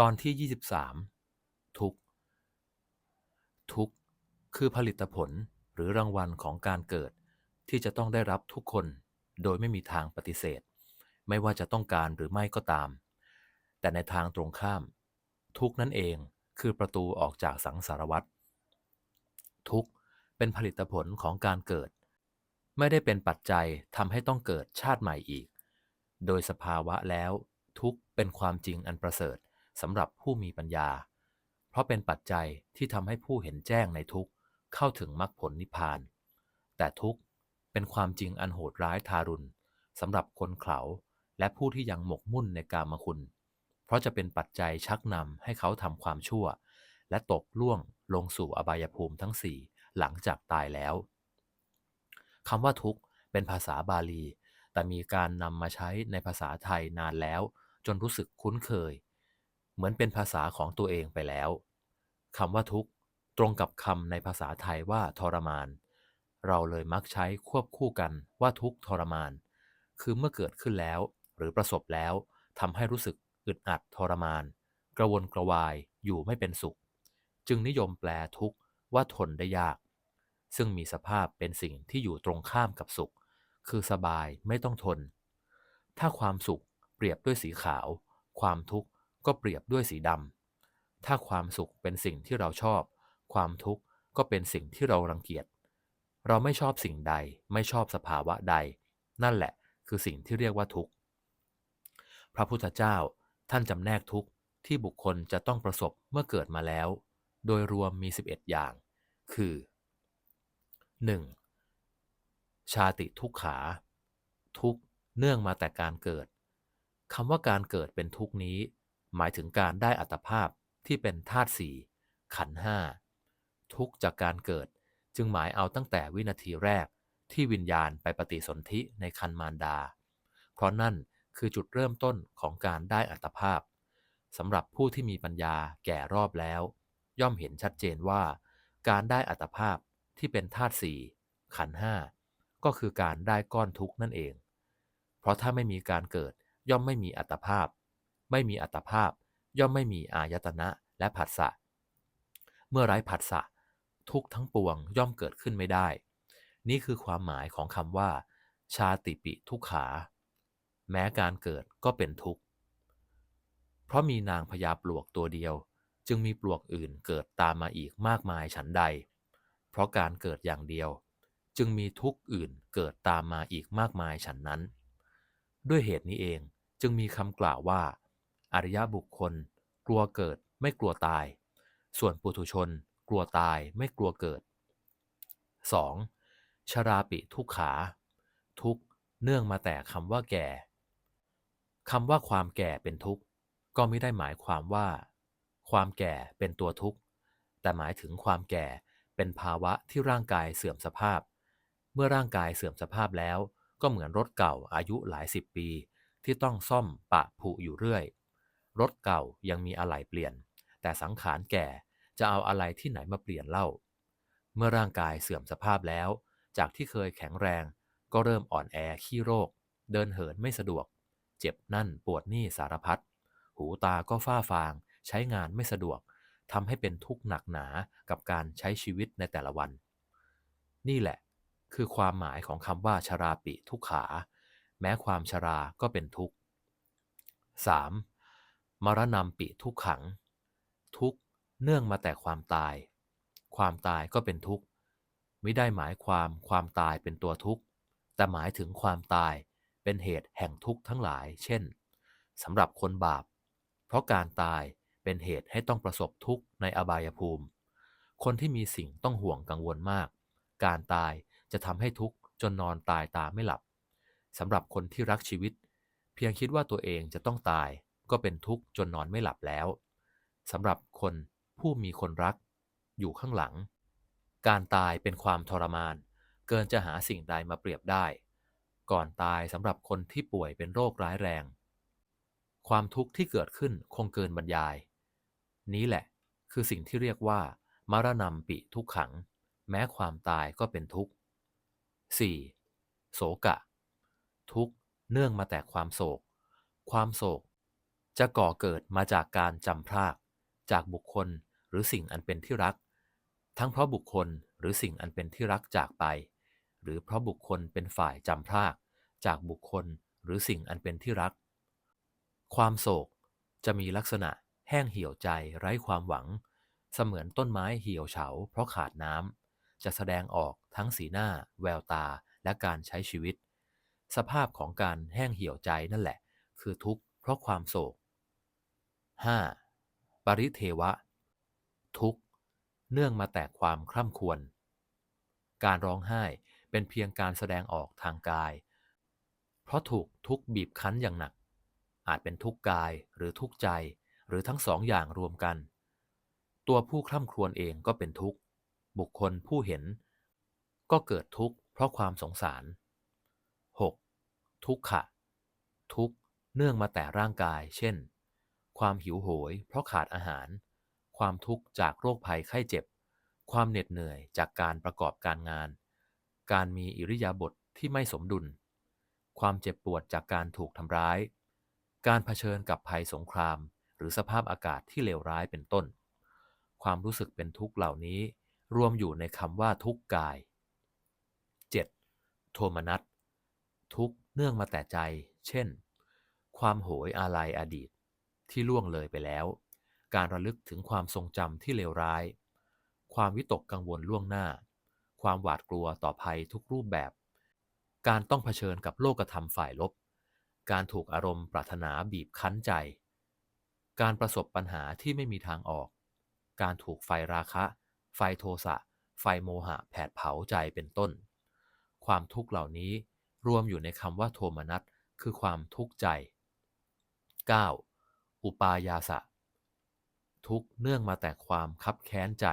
ตอนที่ 23 ทุกทุกคือผลิตผลหรือรางวัลของการเกิด ที่จะต้องได้รับทุกคน โดยไม่มีทางปฏิเสธ ไม่ว่าจะต้องการหรือไม่ก็ตาม แต่ในทางตรงข้าม ทุกนั่นเองคือประตูออกจากสังสารวัฏทุกเป็นผลิตผลของการเกิด ไม่ได้เป็นปัจจัยทำให้ต้องเกิดชาติใหม่อีก โดยสภาวะแล้วทุกเป็นความจริงอันประเสริฐ สำหรับผู้มีปัญญา เพราะเป็นปัจจัยที่ทำให้ผู้เห็นแจ้งในทุกข์เข้าถึงมรรคผลนิพพาน แต่ทุกข์เป็นความจริงอันโหดร้ายทารุณสำหรับคนเขาและผู้ที่ยังหมกมุ่นในกามคุณ เพราะจะเป็นปัจจัยชักนำให้เขาทำความชั่ว และตกล่วงลงสู่อบายภูมิทั้งสี่หลังจากตายแล้วคำว่าทุกข์เป็นภาษาบาลี แต่มีการนำมาใช้ในภาษาไทยนานแล้ว จนรู้สึกคุ้นเคย เหมือนเป็นภาษาของตัวเองไปแล้วคำว่าทุกข์ตรงกับคำในภาษาไทยว่าทรมาน เราเลยมักใช้ควบคู่กันว่าทุกข์ทรมาน คือเมื่อเกิดขึ้นแล้ว หรือประสบแล้วทำให้รู้สึกอึดอัดทรมาน กระวนกระวายอยู่ไม่เป็นสุข จึงนิยมแปลทุกข์ว่าทนได้ยาก ซึ่งมีสภาพเป็นสิ่งที่อยู่ตรงข้ามกับสุข คือสบายไม่ต้องทน ถ้าความสุขเปรียบด้วยสีขาว ความทุกข์ ก็เปรียบด้วยสีดำถ้าความสุขเป็นสิ่งที่เราชอบ ความทุกข์ก็เป็นสิ่งที่เรารังเกียจ เราไม่ชอบสิ่งใดไม่ชอบสภาวะใด นั่นแหละคือสิ่งที่เรียกว่าทุกข์พระพุทธเจ้าท่านจำแนกทุกข์ที่บุคคลจะต้องประสบเมื่อเกิดมาแล้ว โดยรวมมี 11 อย่าง คือ 1. ชาติทุกขา ทุกเนื่องมาแต่การเกิดคำว่าการเกิดเป็นทุกนี้ หมายถึงการได้อัตภาพที่เป็นธาตุสี่ขันห้าทุกจากการเกิดจึงหมายเอาตั้งแต่วินาทีแรกที่วิญญาณไปปฏิสนธิในคันมารดา เพราะนั่นคือจุดเริ่มต้นของการได้อัตภาพสำหรับผู้ที่มีปัญญาแก่รอบแล้ว ย่อมเห็นชัดเจนว่า การได้อัตภาพที่เป็นธาตุสี่ขันห้าก็คือการได้ก้อนทุกนั่นเอง เพราะถ้าไม่มีการเกิดย่อมไม่มีอัตภาพ ไม่มีอัตภาพ ย่อมไม่มีอายตนะและผัสสะ เมื่อไร้ผัสสะ ทุกทั้งปวงย่อมเกิดขึ้นไม่ได้ นี่คือความหมายของคำว่า ชาติปิทุกขา แม้การเกิดก็เป็นทุกข์ เพราะมีนางพญาปลวกตัวเดียว จึงมีปลวกอื่นเกิดตามมาอีกมากมายฉันใด เพราะการเกิดอย่างเดียว จึงมีทุกข์อื่นเกิดตามมาอีกมากมายฉันนั้น ด้วยเหตุนี้เองจึงมีคำกล่าวว่า อริยบุคคล กลัวเกิดไม่กลัวตาย ส่วนปุถุชน กลัวตายไม่กลัวเกิด 2. ชราปิทุกขา ทุกเนื่องมาแต่คำว่าแก่คำว่าความแก่เป็นทุกข์ ก็ไม่ได้หมายความว่า ความแก่เป็นตัวทุกข์ แต่หมายถึงความแก่เป็นภาวะที่ร่างกายเสื่อมสภาพ เมื่อร่างกายเสื่อมสภาพแล้ว ก็เหมือนรถเก่าอายุหลายสิบปี ที่ต้องซ่อมปะผุอยู่เรื่อย รถเก่ายังมีอะไหล่เปลี่ยน แต่สังขารแก่จะเอาอะไรที่ไหนมาเปลี่ยนเล่า เมื่อร่างกายเสื่อมสภาพแล้ว จากที่เคยแข็งแรง ก็เริ่มอ่อนแอขี้โรค เดินเหินไม่สะดวก เจ็บนั่นปวดนี่สารพัดหูตาก็ฝ้าฟาง ใช้งานไม่สะดวกทำให้เป็นทุกข์หนักหนากับการใช้ชีวิตในแต่ละวัน นี่แหละ คือความหมายของคำว่าชราปิทุกขา แม้ความชราก็เป็นทุกข์ 3. มรณะปิทุกขัง ทุกเนื่องมาแต่ความตาย ความตายก็เป็นทุกข์ไม่ได้หมายความความตายเป็นตัวทุกข์แต่หมายถึงความตายเป็นเหตุแห่งทุกข์ทั้งหลาย เช่นสำหรับคนบาป เพราะการตายเป็นเหตุให้ต้องประสบทุกข์ในอบายภูมิ คนที่มีสิ่งต้องห่วงกังวลมาก การตายจะทำให้ทุกข์จนนอนตายตาไม่หลับสำหรับคนที่รักชีวิต เพียงคิดว่าตัวเองจะต้องตาย ก็เป็นทุกข์จนนอนไม่หลับแล้วสำหรับคนผู้มีคนรัก อยู่ข้างหลัง การตายเป็นความทรมาน เกินจะหาสิ่งใดมาเปรียบได้ ก่อนตายสำหรับคนที่ป่วยเป็นโรคร้ายแรง ความทุกข์ที่เกิดขึ้นคงเกินบรรยาย นี้แหละคือสิ่งที่เรียกว่ามรณะปิทุกขัง แม้ความตายก็เป็นทุกข์ 4. โศกะ ทุกข์เนื่องมาแต่ความโศก ความโศก จะก่อเกิดมาจากการจำพราก จากบุคคลหรือสิ่งอันเป็นที่รัก ทั้งเพราะบุคคลหรือสิ่งอันเป็นที่รักจากไป หรือเพราะบุคคลเป็นฝ่ายจำพราก จากบุคคลหรือสิ่งอันเป็นที่รัก ความโศกจะมีลักษณะแห้งเหี่ยวใจไร้ความหวัง เสมือนต้นไม้เหี่ยวเฉา เพราะขาดน้ำจะแสดงออกทั้งสีหน้า แววตาและการใช้ชีวิต สภาพของการแห้งเหี่ยวใจนั่นแหละ คือทุกข์เพราะความโศก 5. ปริเทวะ ทุกเนื่องมาแต่ความคร่ำครวญการร้องไห้เป็นเพียงการแสดงออกทางกาย เพราะถูกทุกบีบคั้นอย่างหนัก อาจเป็นทุกกายหรือทุกใจหรือทั้งสองอย่างรวมกัน ตัวผู้คร่ำครวญเองก็เป็นทุกข์ บุคคลผู้เห็น ก็เกิดทุกข์เพราะความสงสาร 6. ทุกขะ ทุกเนื่องมาแต่ร่างกาย เช่น ความหิวโหย เพราะขาดอาหาร ความทุกข์จากโรคภัยไข้เจ็บ ความเหน็ดเหนื่อยจากการประกอบการงาน การมีอิริยาบถทที่ไม่สมดุล ความเจ็บปวดจากการถูกทำร้าย การเผชิญกับภัยสงคราม หรือสภาพอากาศที่เลวร้ายเป็นต้น ความรู้สึกเป็นทุกข์เหล่านี้ รวมอยู่ในคำว่าทุกข์กาย 7. โทมนัสทุกข์เนื่องมาแต่ใจ เช่น ความโหยอาลัยอดีต ที่ล่วงเลยไปแล้ว การระลึกถึงความทรงจำที่เลวร้าย ความวิตกกังวลล่วงหน้า ความหวาดกลัวต่อภัยทุกรูปแบบ การต้องเผชิญกับโลกธรรมฝ่ายลบ การถูกอารมณ์ปรารถนาบีบคั้นใจ การประสบปัญหาที่ไม่มีทางออก การถูกไฟราคะ ไฟโทสะ ไฟโมหะแผดเผาใจเป็นต้น ความทุกข์เหล่านี้รวมอยู่ในคำว่าโทมนัสคือความทุกข์ใจ 9. อุปายาสะ ทุกเนื่องมาแต่ความคับแค้นใจ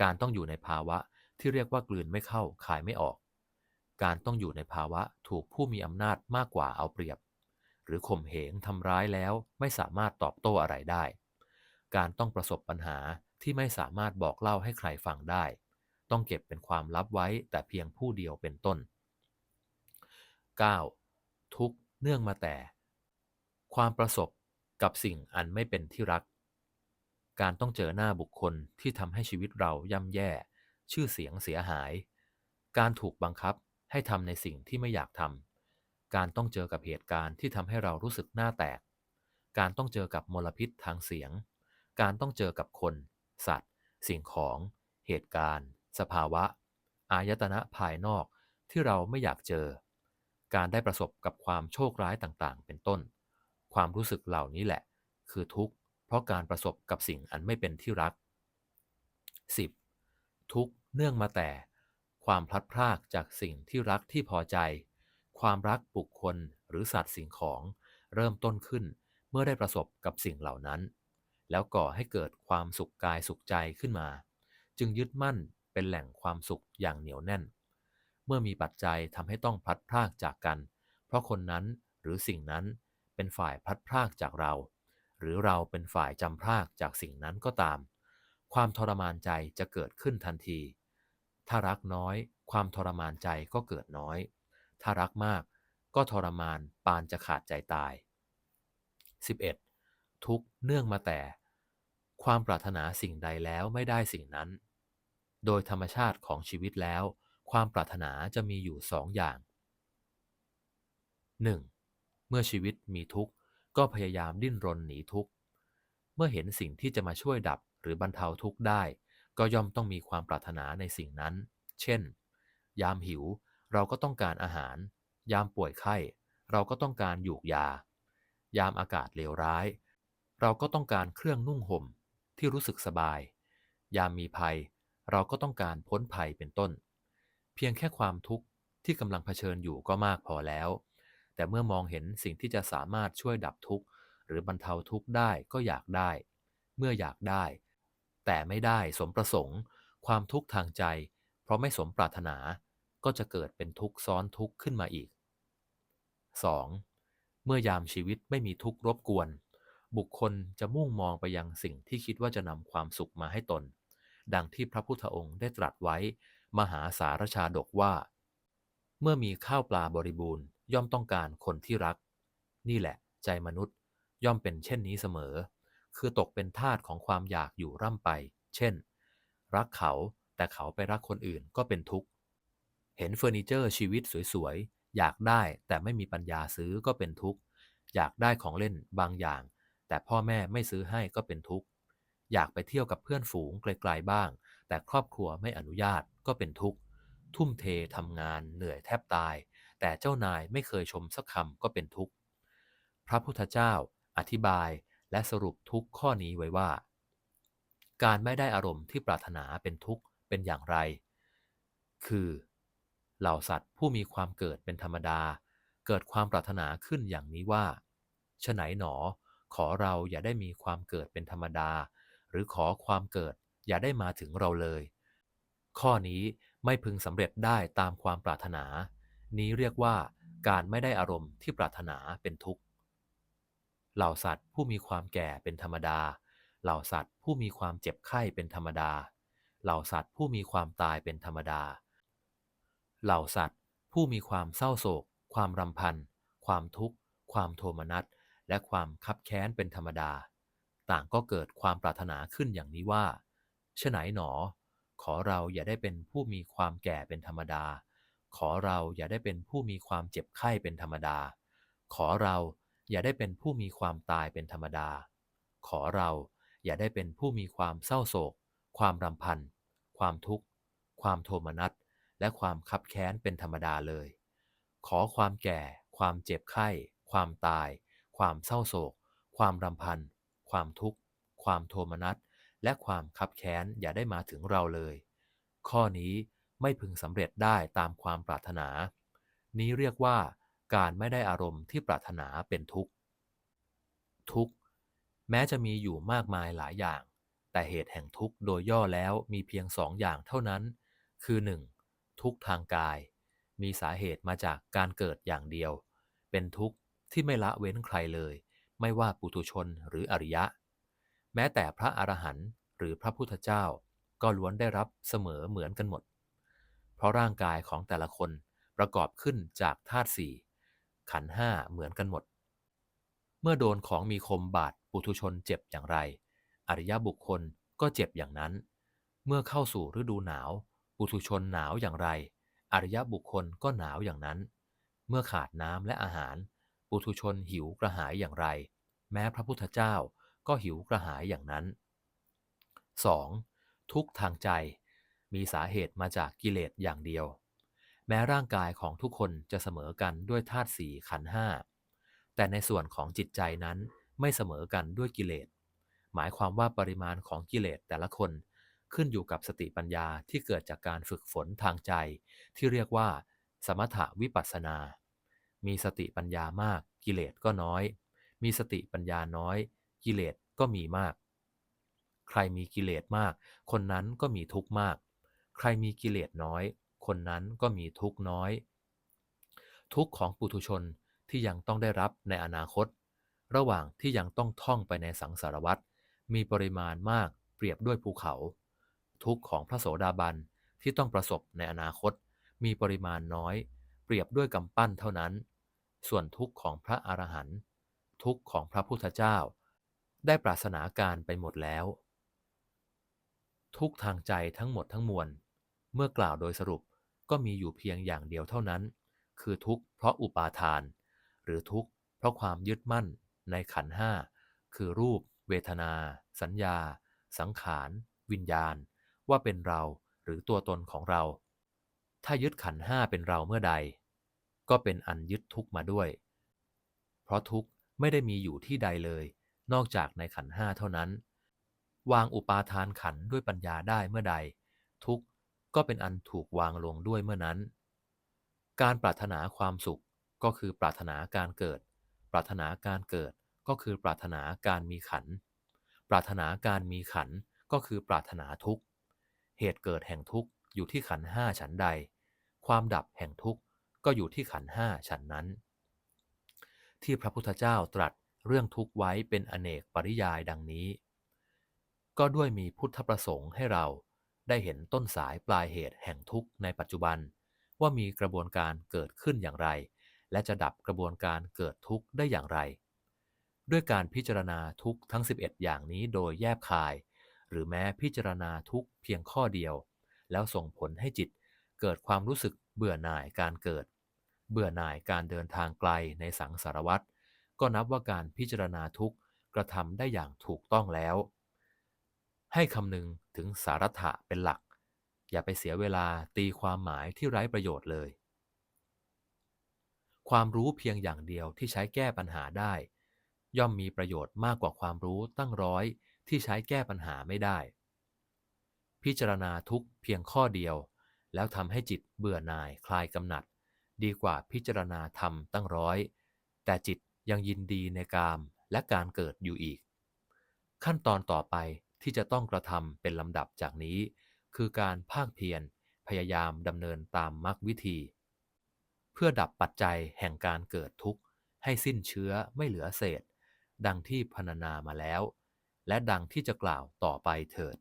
การต้องอยู่ในภาวะที่เรียกว่ากลืนไม่เข้าคายไม่ออก การต้องอยู่ในภาวะถูกผู้มีอำนาจมากกว่าเอาเปรียบ หรือข่มเหงทำร้ายแล้วไม่สามารถตอบโต้อะไรได้ การต้องประสบปัญหาที่ไม่สามารถบอกเล่าให้ใครฟังได้ ต้องเก็บเป็นความลับไว้แต่เพียงผู้เดียวเป็นต้น 9. ทุกเนื่องมาแต่ ความประสบ กับสิ่งอันไม่เป็นที่รัก การต้องเจอหน้าบุคคลที่ทำให้ชีวิตเราย่ำแย่ ชื่อเสียงเสียหาย การถูกบังคับให้ทำในสิ่งที่ไม่อยากทำการต้องเจอกับเหตุการณ์ที่ทำให้เรารู้สึกหน้าแตก การต้องเจอกับมลพิษทางเสียง การต้องเจอกับคน สัตว์ สิ่งของ เหตุการณ์ สภาวะ อายตนะภายนอกที่เราไม่อยากเจอ การได้ประสบกับความโชคร้ายต่างๆ เป็นต้น ความรู้สึกเหล่านี้แหละ คือทุกข์เพราะการประสบกับสิ่งอันไม่เป็นที่รัก 10. ทุกข์เนื่องมาแต่ ความพลัดพรากจากสิ่งที่รักที่พอใจ ความรักบุคคลหรือสัตว์สิ่งของเริ่มต้นขึ้นเมื่อได้ประสบกับสิ่งเหล่านั้น แล้วก่อให้เกิดความสุขกายสุขใจขึ้นมา จึงยึดมั่นเป็นแหล่งความสุขอย่างเหนียวแน่น เมื่อมีปัจจัยทำให้ต้องพลัดพรากจากกัน เพราะคนนั้นหรือสิ่งนั้น เป็นฝ่ายพลัดพรากจากเรา หรือเราเป็นฝ่ายจำพรากจากสิ่งนั้นก็ตาม ความทรมานใจจะเกิดขึ้นทันที ถ้ารักน้อย ความทรมานใจก็เกิดน้อย ถ้ารักมากก็ทรมานปานจะขาดใจตาย 11. ทุกเนื่องมาแต่ ความปรารถนาสิ่งใดแล้วไม่ได้สิ่งนั้น โดยธรรมชาติของชีวิตแล้ว ความปรารถนาจะมีอยู่สองอย่าง 1. เมื่อชีวิตมีทุกข์ก็พยายามดิ้นรนหนีทุกข์ เมื่อเห็นสิ่งที่จะมาช่วยดับหรือบรรเทาทุกข์ได้ ก็ย่อมต้องมีความปรารถนาในสิ่งนั้น เช่น ยามหิวเราก็ต้องการอาหาร ยามป่วยไข้ เราก็ต้องการหยูกยา ยามอากาศเลวร้าย เราก็ต้องการเครื่องนุ่งห่มที่รู้สึกสบาย ยามมีภัย เราก็ต้องการพ้นภัยเป็นต้น เพียงแค่ความทุกข์ที่กำลังเผชิญอยู่ก็มากพอแล้ว แต่เมื่อมองเห็นสิ่งที่จะสามารถช่วยดับทุกข์หรือบรรเทาทุกข์ได้ก็อยากได้ เมื่ออยากได้ แต่ไม่ได้สมประสงค์ ความทุกข์ทางใจ เพราะไม่สมปรารถนา ก็จะเกิดเป็นทุกข์ซ้อนทุกข์ขึ้นมาอีก 2. เมื่อยามชีวิตไม่มีทุกข์รบกวน บุคคลจะมุ่งมองไปยังสิ่งที่คิดว่าจะนำความสุขมาให้ตน ดังที่พระพุทธองค์ได้ตรัสไว้ มหาสารชาดกว่า เมื่อมีข้าวปลาบริบูรณ์ ย่อมต้องการคนที่รัก นี่แหละ ใจมนุษย์ย่อมเป็นเช่นนี้เสมอ คือตกเป็นทาสของความอยากอยู่ร่ำไป เช่น รักเขาแต่เขาไปรักคนอื่นก็เป็นทุกข์ เห็นเฟอร์นิเจอร์ชีวิตสวยๆ อยากได้แต่ไม่มีปัญญาซื้อก็เป็นทุกข์ อยากได้ของเล่นบางอย่าง แต่พ่อแม่ไม่ซื้อให้ก็เป็นทุกข์ อยากไปเที่ยวกับเพื่อนฝูงไกลๆบ้าง แต่ครอบครัวไม่อนุญาตก็เป็นทุกข์ ทุ่มเททำงานเหนื่อยแทบตาย แต่เจ้านายไม่เคยชมสักคำก็เป็นทุกข์ พระพุทธเจ้าอธิบายและสรุปทุกข้อนี้ไว้ว่า การไม่ได้อารมณ์ที่ปรารถนาเป็นทุกข์เป็นอย่างไร คือ เหล่าสัตว์ผู้มีความเกิดเป็นธรรมดา เกิดความปรารถนาขึ้นอย่างนี้ว่าฉไหนหนอ ขอเราอย่าได้มีความเกิดเป็นธรรมดา หรือขอความเกิดอย่าได้มาถึงเราเลย ข้อนี้ไม่พึงสำเร็จได้ตามความปรารถนา นี้เรียกว่าการไม่ได้อารมณ์ที่ปรารถนาเป็นทุกข์ เหล่าสัตว์ผู้มีความแก่เป็นธรรมดา เหล่าสัตว์ผู้มีความเจ็บไข้เป็นธรรมดา เหล่าสัตว์ผู้มีความตายเป็นธรรมดา เหล่าสัตว์ผู้มีความเศร้าโศก ความรำพัน ความทุกข์ ความโทมนัส และความคับแค้นเป็นธรรมดา ต่างก็เกิดความปรารถนาขึ้นอย่างนี้ว่า ฉไหนหนอ ขอเราอย่าได้เป็นผู้มีความแก่เป็นธรรมดา ขอเราอย่าได้เป็นผู้มีความเจ็บไข้เป็นธรรมดา ขอเราอย่าได้เป็นผู้มีความตายเป็นธรรมดา ขอเราอย่าได้เป็นผู้มีความเศร้าโศก ความรำพัน ความทุกข์ ความโทมนัส และความคับแค้นเป็นธรรมดาเลย ขอความแก่ ความเจ็บไข้ ความตาย ความเศร้าโศก ความรำพัน ความทุกข์ ความโทมนัส และความคับแค้นอย่าได้มาถึงเราเลย ข้อนี้ ไม่พึงสำเร็จได้ตามความปรารถนา นี้เรียกว่าการไม่ได้อารมณ์ที่ปรารถนาเป็นทุกข์ ทุกข์ แม้จะมีอยู่มากมายหลายอย่าง แต่เหตุแห่งทุกข์โดยย่อแล้วมีเพียงสองอย่างเท่านั้น คือ 1. ทุกข์ทางกาย มีสาเหตุมาจากการเกิดอย่างเดียว เป็นทุกข์ที่ไม่ละเว้นใครเลย ไม่ว่าปุถุชนหรืออริยะ แม้แต่พระอรหันต์หรือพระพุทธเจ้า ก็ล้วนได้รับเสมอเหมือนกันหมด เพราะร่างกายของแต่ละคนประกอบขึ้นจากธาตุสี่ขันห้าเหมือนกันหมด เมื่อโดนของมีคมบาดปุถุชนเจ็บอย่างไร อริยบุคคลก็เจ็บอย่างนั้น เมื่อเข้าสู่ฤดูหนาว ปุถุชนหนาวอย่างไร อริยบุคคลก็หนาวอย่างนั้น เมื่อขาดน้ำและอาหาร ปุถุชนหิวกระหายอย่างไร แม้พระพุทธเจ้าก็หิวกระหายอย่างนั้น 2. ทุกทางใจ มีสาเหตุมาจากกิเลสอย่างเดียว แม้ร่างกายของทุกคนจะเสมอกันด้วยธาตุสี่ขันห้าแต่ในส่วนของจิตใจนั้นไม่เสมอกันด้วยกิเลส หมายความว่าปริมาณของกิเลสแต่ละคนขึ้นอยู่กับสติปัญญาที่เกิดจากการฝึกฝนทางใจ ที่เรียกว่า สมถวิปัสสนา มีสติปัญญามากกิเลสก็น้อย มีสติปัญญาน้อย กิเลสก็มีมาก ใครมีกิเลสมาก คนนั้นก็มีทุกข์มาก ใครมีกิเลสน้อย คนนั้นก็มีทุกน้อย ทุกของปุถุชนที่ยังต้องได้รับในอนาคต ระหว่างที่ยังต้องท่องไปในสังสารวัฏมีปริมาณมากเปรียบด้วยภูเขา ทุกของพระโสดาบันที่ต้องประสบในอนาคต มีปริมาณน้อย เปรียบด้วยกำปั้นเท่านั้น ส่วนทุกของพระอรหันต์ทุกของพระพุทธเจ้า ได้ปราศนาการไปหมดแล้ว ทุกทางใจทั้งหมดทั้งมวล เมื่อกล่าวโดยสรุปก็มีอยู่เพียงอย่างเดียวเท่านั้น คือทุกข์เพราะอุปาทาน หรือทุกข์เพราะความยึดมั่นในขันห้าคือรูป เวทนา สัญญา สังขาร วิญญาณ ว่าเป็นเราหรือตัวตนของเรา ถ้ายึดขันห้าเป็นเราเมื่อใด ก็เป็นอันยึดทุกข์มาด้วย เพราะทุกข์ไม่ได้มีอยู่ที่ใดเลย นอกจากในขันห้าเท่านั้น วางอุปาทานขันด้วยปัญญาได้เมื่อใด ทุกข์ ก็เป็นอันถูกวางลงด้วยเมื่อนั้น การปรารถนาความสุขก็คือปรารถนาการเกิด ปรารถนาการเกิดก็คือปรารถนาการมีขัน ปรารถนาการมีขันก็คือปรารถนาทุกข์ เหตุเกิดแห่งทุกข์อยู่ที่ขันห้าฉันใด ความดับแห่งทุกข์ก็อยู่ที่ขันห้าฉันนั้น ที่พระพุทธเจ้าตรัสเรื่องทุกข์ไว้เป็นอเนกปริยายดังนี้ ก็ด้วยมีพุทธประสงค์ให้เรา ได้เห็นต้นสายปลายเหตุแห่งทุกข์ในปัจจุบัน ว่ามีกระบวนการเกิดขึ้นอย่างไร และจะดับกระบวนการเกิดทุกข์ได้อย่างไร ด้วยการพิจารณาทุกทั้ง 11 อย่างนี้โดยแยบคาย หรือแม้พิจารณาทุกเพียงข้อเดียว แล้วส่งผลให้จิตเกิดความรู้สึกเบื่อหน่ายการเกิด เบื่อหน่ายการเดินทางไกลในสังสารวัฏก็นับว่าการพิจารณาทุกข์กระทำได้อย่างถูกต้องแล้ว ให้คำนึงถึงสารัตถะเป็นหลัก อย่าไปเสียเวลาตีความหมายที่ไร้ประโยชน์เลย ความรู้เพียงอย่างเดียวที่ใช้แก้ปัญหาได้ ย่อมมีประโยชน์มากกว่าความรู้ตั้งร้อยที่ใช้แก้ปัญหาไม่ได้ พิจารณาทุกเพียงข้อเดียว แล้วทำให้จิตเบื่อหน่ายคลายกำหนัด ดีกว่าพิจารณาธรรมตั้งร้อย แต่จิตยังยินดีในกามและการเกิดอยู่อีก ขั้นตอนต่อไป ที่จะต้องกระทำเป็นลำดับจากนี้ คือการภาคเพียรพยายามดำเนินตามมรรควิธี เพื่อดับปัจจัยแห่งการเกิดทุกข์ ให้สิ้นเชื้อไม่เหลือเศษ ดังที่พรรณนามาแล้ว และดังที่จะกล่าวต่อไปเถิด